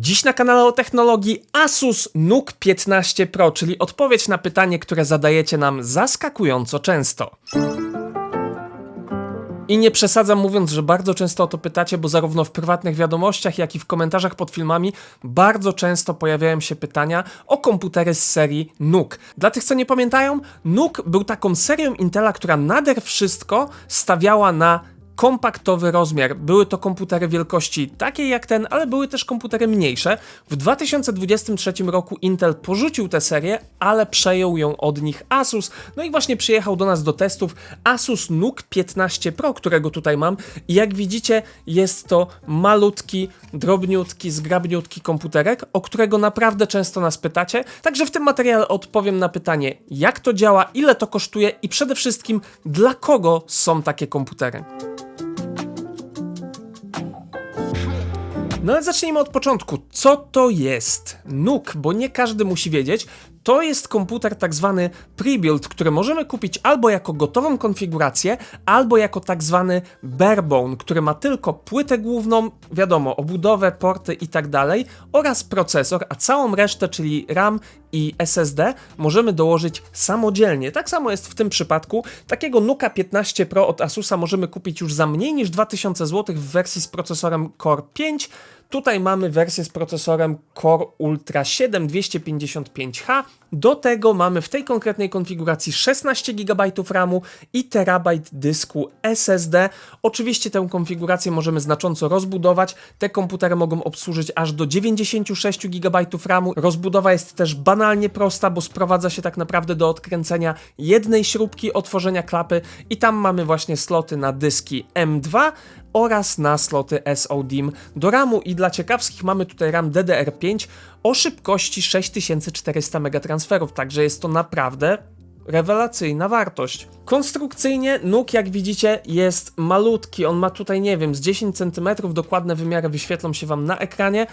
Dziś na kanale o technologii Asus NUC 15 Pro, czyli odpowiedź na pytanie, które zadajecie nam zaskakująco często. I nie przesadzam mówiąc, że bardzo często o to pytacie, bo zarówno w prywatnych wiadomościach, jak i w komentarzach pod filmami bardzo często pojawiają się pytania o komputery z serii NUC. Dla tych, co nie pamiętają, NUC był taką serią Intela, która nader wszystko stawiała na kompaktowy rozmiar. Były to komputery wielkości takiej jak ten, ale były też komputery mniejsze. W 2023 roku Intel porzucił tę serię, ale przejął ją od nich Asus. No i właśnie przyjechał do nas do testów Asus NUC 15 Pro, którego tutaj mam. I jak widzicie, jest to malutki, drobniutki, zgrabniutki komputerek, o którego naprawdę często nas pytacie. Także w tym materiale odpowiem na pytanie, jak to działa, ile to kosztuje i przede wszystkim dla kogo są takie komputery. No ale zacznijmy od początku. Co to jest NUC? Bo nie każdy musi wiedzieć. To jest komputer tak zwany pre-build, który możemy kupić albo jako gotową konfigurację, albo jako tak zwany barebone, który ma tylko płytę główną, wiadomo, obudowę, porty i tak oraz procesor, a całą resztę, czyli RAM i SSD, możemy dołożyć samodzielnie. Tak samo jest w tym przypadku. Takiego Nuka 15 Pro od Asusa możemy kupić już za mniej niż 2000 zł w wersji z procesorem Core 5. Tutaj mamy wersję z procesorem Core Ultra 7 255H. Do tego mamy w tej konkretnej konfiguracji 16 GB RAMu i terabajt dysku SSD. Oczywiście tę konfigurację możemy znacząco rozbudować. Te komputery mogą obsłużyć aż do 96 GB RAMu. Rozbudowa jest też banalnie prosta, bo sprowadza się tak naprawdę do odkręcenia jednej śrubki, otworzenia klapy i tam mamy właśnie sloty na dyski M2 oraz na sloty SODIMM do RAMu i dla ciekawskich mamy tutaj RAM DDR5 o szybkości 6400 megatransferów, także jest to naprawdę rewelacyjna wartość. Konstrukcyjnie NUC, jak widzicie, jest malutki. On ma tutaj, nie wiem, z 10 cm, dokładne wymiary wyświetlą się Wam na ekranie.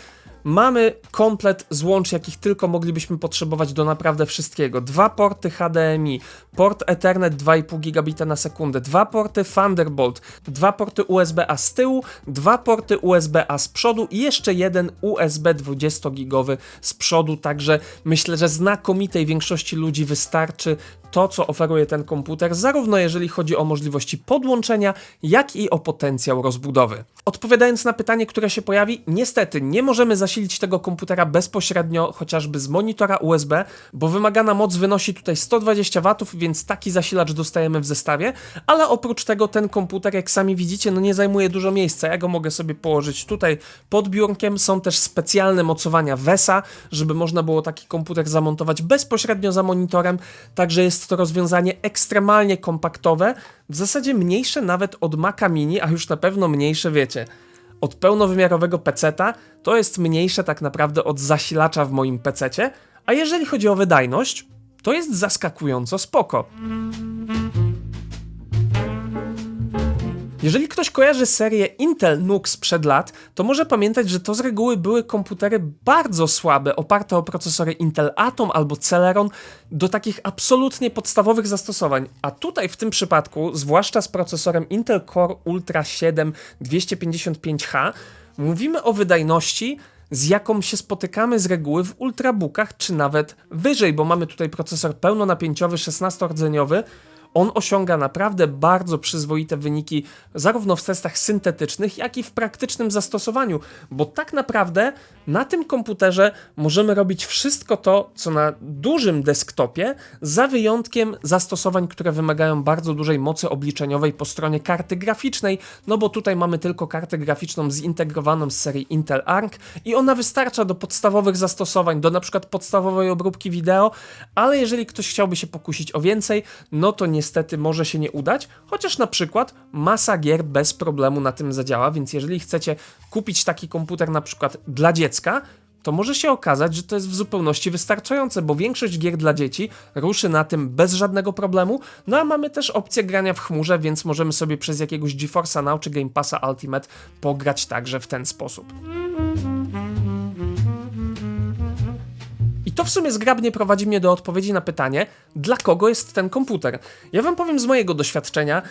Mamy komplet złącz, jakich tylko moglibyśmy potrzebować do naprawdę wszystkiego. Dwa porty HDMI, port Ethernet 2,5 gigabita na sekundę, dwa porty Thunderbolt, dwa porty USB-A z tyłu, dwa porty USB-A z przodu i jeszcze jeden USB 20-gigowy z przodu, także myślę, że znakomitej większości ludzi wystarczy to, co oferuje ten komputer, zarówno jeżeli chodzi o możliwości podłączenia, jak i o potencjał rozbudowy. Odpowiadając na pytanie, które się pojawi, niestety nie możemy zasilić tego komputera bezpośrednio chociażby z monitora USB, bo wymagana moc wynosi tutaj 120 W, więc taki zasilacz dostajemy w zestawie, ale oprócz tego ten komputer, jak sami widzicie, no nie zajmuje dużo miejsca. Ja go mogę sobie położyć tutaj pod biurkiem. Są też specjalne mocowania VESA, żeby można było taki komputer zamontować bezpośrednio za monitorem, także jest to rozwiązanie ekstremalnie kompaktowe, w zasadzie mniejsze nawet od Maca Mini, a już na pewno mniejsze, wiecie, od pełnowymiarowego peceta, to jest mniejsze tak naprawdę od zasilacza w moim pececie, a jeżeli chodzi o wydajność, to jest zaskakująco spoko. Jeżeli ktoś kojarzy serię Intel NUC sprzed lat, to może pamiętać, że to z reguły były komputery bardzo słabe, oparte o procesory Intel Atom albo Celeron do takich absolutnie podstawowych zastosowań. A tutaj w tym przypadku, zwłaszcza z procesorem Intel Core Ultra 7 255H, mówimy o wydajności, z jaką się spotykamy z reguły w ultrabookach, czy nawet wyżej, bo mamy tutaj procesor pełnonapięciowy 16-rdzeniowy, on osiąga naprawdę bardzo przyzwoite wyniki, zarówno w testach syntetycznych, jak i w praktycznym zastosowaniu, bo tak naprawdę na tym komputerze możemy robić wszystko to, co na dużym desktopie, za wyjątkiem zastosowań, które wymagają bardzo dużej mocy obliczeniowej po stronie karty graficznej, no bo tutaj mamy tylko kartę graficzną zintegrowaną z serii Intel Arc i ona wystarcza do podstawowych zastosowań, do na przykład podstawowej obróbki wideo, ale jeżeli ktoś chciałby się pokusić o więcej, no to nie niestety może się nie udać, chociaż na przykład masa gier bez problemu na tym zadziała, więc jeżeli chcecie kupić taki komputer na przykład dla dziecka, to może się okazać, że to jest w zupełności wystarczające, bo większość gier dla dzieci ruszy na tym bez żadnego problemu, no a mamy też opcję grania w chmurze, więc możemy sobie przez jakiegoś GeForce'a Now czy Game Passa Ultimate pograć także w ten sposób. W sumie zgrabnie prowadzi mnie do odpowiedzi na pytanie, dla kogo jest ten komputer. Ja wam powiem z mojego doświadczenia,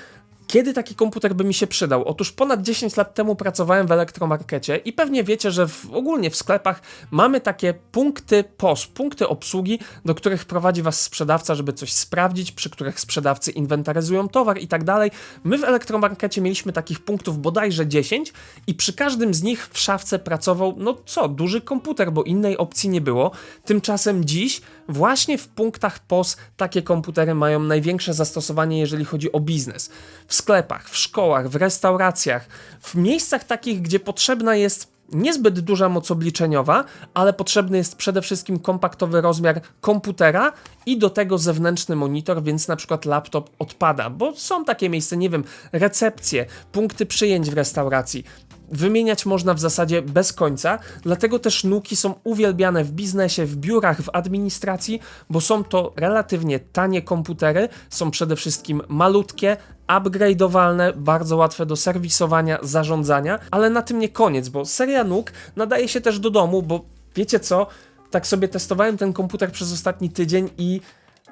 Kiedy taki komputer by mi się przydał? Otóż ponad 10 lat temu pracowałem w elektromarkecie i pewnie wiecie, że w, ogólnie w sklepach mamy takie punkty POS, punkty obsługi, do których prowadzi was sprzedawca, żeby coś sprawdzić, przy których sprzedawcy inwentaryzują towar i tak dalej. My w elektromarkecie mieliśmy takich punktów bodajże 10 i przy każdym z nich w szafce pracował, no co, duży komputer, bo innej opcji nie było. Tymczasem dziś właśnie w punktach POS takie komputery mają największe zastosowanie, jeżeli chodzi o biznes. W sklepach, w szkołach, w restauracjach, w miejscach takich, gdzie potrzebna jest niezbyt duża moc obliczeniowa, ale potrzebny jest przede wszystkim kompaktowy rozmiar komputera i do tego zewnętrzny monitor, więc na przykład laptop odpada, bo są takie miejsca, nie wiem, recepcje, punkty przyjęć w restauracji. Wymieniać można w zasadzie bez końca, dlatego też nuki są uwielbiane w biznesie, w biurach, w administracji, bo są to relatywnie tanie komputery, są przede wszystkim malutkie, upgrade'owalne, bardzo łatwe do serwisowania, zarządzania, ale na tym nie koniec, bo seria NUK nadaje się też do domu, bo wiecie co, tak sobie testowałem ten komputer przez ostatni tydzień i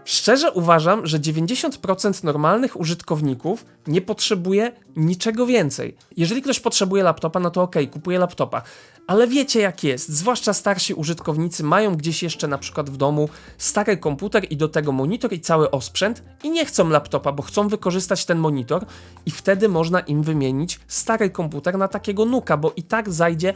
Szczerze uważam, że 90% normalnych użytkowników nie potrzebuje niczego więcej. Jeżeli ktoś potrzebuje laptopa, no to ok, kupuje laptopa. Ale wiecie jak jest, zwłaszcza starsi użytkownicy mają gdzieś jeszcze na przykład w domu stary komputer i do tego monitor i cały osprzęt i nie chcą laptopa, bo chcą wykorzystać ten monitor i wtedy można im wymienić stary komputer na takiego nuka, bo i tak zajdzie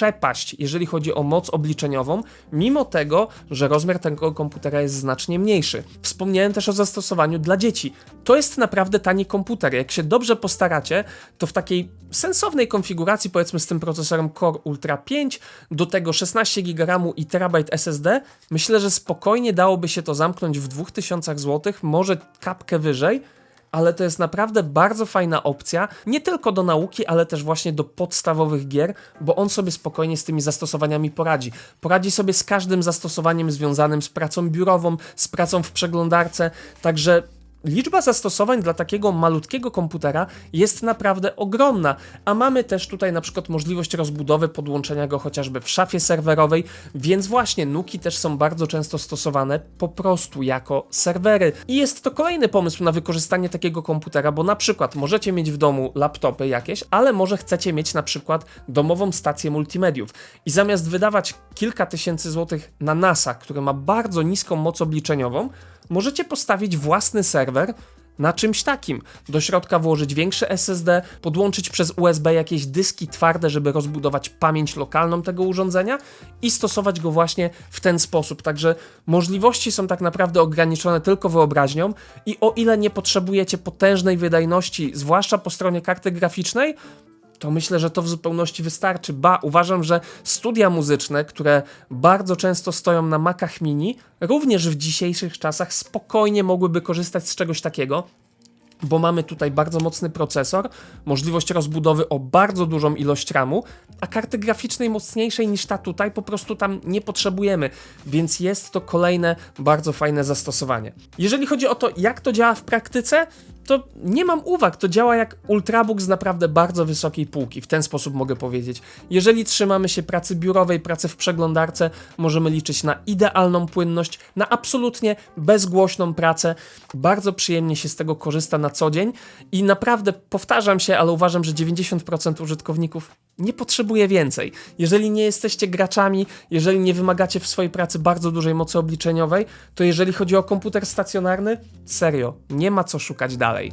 przepaść, jeżeli chodzi o moc obliczeniową, mimo tego, że rozmiar tego komputera jest znacznie mniejszy. Wspomniałem też o zastosowaniu dla dzieci. To jest naprawdę tani komputer. Jak się dobrze postaracie, to w takiej sensownej konfiguracji, powiedzmy z tym procesorem Core Ultra 5, do tego 16 GB i terabajt SSD, myślę, że spokojnie dałoby się to zamknąć w 2000 zł, może kapkę wyżej ale to jest naprawdę bardzo fajna opcja, nie tylko do nauki, ale też właśnie do podstawowych gier, bo on sobie spokojnie z tymi zastosowaniami poradzi. Poradzi sobie z każdym zastosowaniem związanym z pracą biurową, z pracą w przeglądarce, także Liczba zastosowań dla takiego malutkiego komputera jest naprawdę ogromna, a mamy też tutaj na przykład możliwość rozbudowy, podłączenia go chociażby w szafie serwerowej, więc właśnie Nuki też są bardzo często stosowane po prostu jako serwery. I jest to kolejny pomysł na wykorzystanie takiego komputera, bo na przykład możecie mieć w domu laptopy jakieś, ale może chcecie mieć na przykład domową stację multimediów. I zamiast wydawać kilka tysięcy złotych na NASA, który ma bardzo niską moc obliczeniową, możecie postawić własny serwer na czymś takim. Do środka włożyć większy SSD, podłączyć przez USB jakieś dyski twarde, żeby rozbudować pamięć lokalną tego urządzenia i stosować go właśnie w ten sposób. Także możliwości są tak naprawdę ograniczone tylko wyobraźnią i o ile nie potrzebujecie potężnej wydajności, zwłaszcza po stronie karty graficznej, to myślę, że to w zupełności wystarczy. Ba, uważam, że studia muzyczne, które bardzo często stoją na Macach Mini, również w dzisiejszych czasach spokojnie mogłyby korzystać z czegoś takiego bo mamy tutaj bardzo mocny procesor, możliwość rozbudowy o bardzo dużą ilość RAMu, a karty graficznej mocniejszej niż ta tutaj po prostu tam nie potrzebujemy, więc jest to kolejne bardzo fajne zastosowanie. Jeżeli chodzi o to, jak to działa w praktyce, to nie mam uwag, to działa jak Ultrabook z naprawdę bardzo wysokiej półki, w ten sposób mogę powiedzieć. Jeżeli trzymamy się pracy biurowej, pracy w przeglądarce, możemy liczyć na idealną płynność, na absolutnie bezgłośną pracę. Bardzo przyjemnie się z tego korzysta na co dzień i naprawdę powtarzam się, ale uważam, że 90% użytkowników nie potrzebuje więcej. Jeżeli nie jesteście graczami, jeżeli nie wymagacie w swojej pracy bardzo dużej mocy obliczeniowej, to jeżeli chodzi o komputer stacjonarny, serio, nie ma co szukać dalej.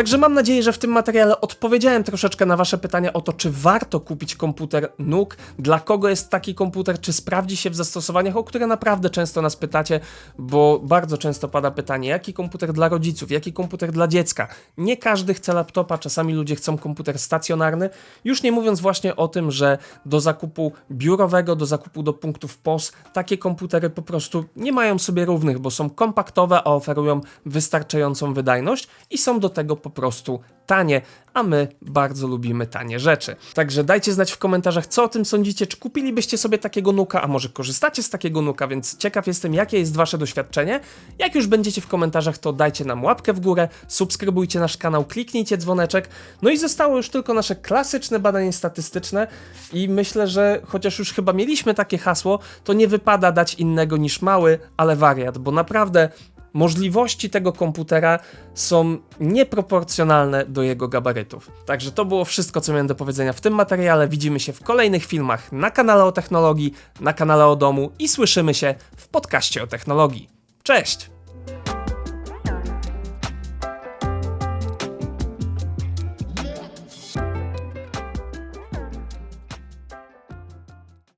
Także mam nadzieję, że w tym materiale odpowiedziałem troszeczkę na Wasze pytania o to, czy warto kupić komputer NUK, dla kogo jest taki komputer, czy sprawdzi się w zastosowaniach, o które naprawdę często nas pytacie, bo bardzo często pada pytanie, jaki komputer dla rodziców, jaki komputer dla dziecka. Nie każdy chce laptopa, czasami ludzie chcą komputer stacjonarny, już nie mówiąc właśnie o tym, że do zakupu biurowego, do zakupu do punktów POS, takie komputery po prostu nie mają sobie równych, bo są kompaktowe, a oferują wystarczającą wydajność i są do tego po prostu tanie, a my bardzo lubimy tanie rzeczy. Także dajcie znać w komentarzach, co o tym sądzicie, czy kupilibyście sobie takiego nuka, a może korzystacie z takiego nuka, więc ciekaw jestem, jakie jest wasze doświadczenie. Jak już będziecie w komentarzach, to dajcie nam łapkę w górę, subskrybujcie nasz kanał, kliknijcie dzwoneczek. No i zostało już tylko nasze klasyczne badanie statystyczne i myślę, że chociaż już chyba mieliśmy takie hasło, to nie wypada dać innego niż mały, ale wariat, bo naprawdę możliwości tego komputera są nieproporcjonalne do jego gabarytów. Także to było wszystko, co miałem do powiedzenia w tym materiale. Widzimy się w kolejnych filmach na kanale o technologii, na kanale o domu i słyszymy się w podcaście o technologii. Cześć!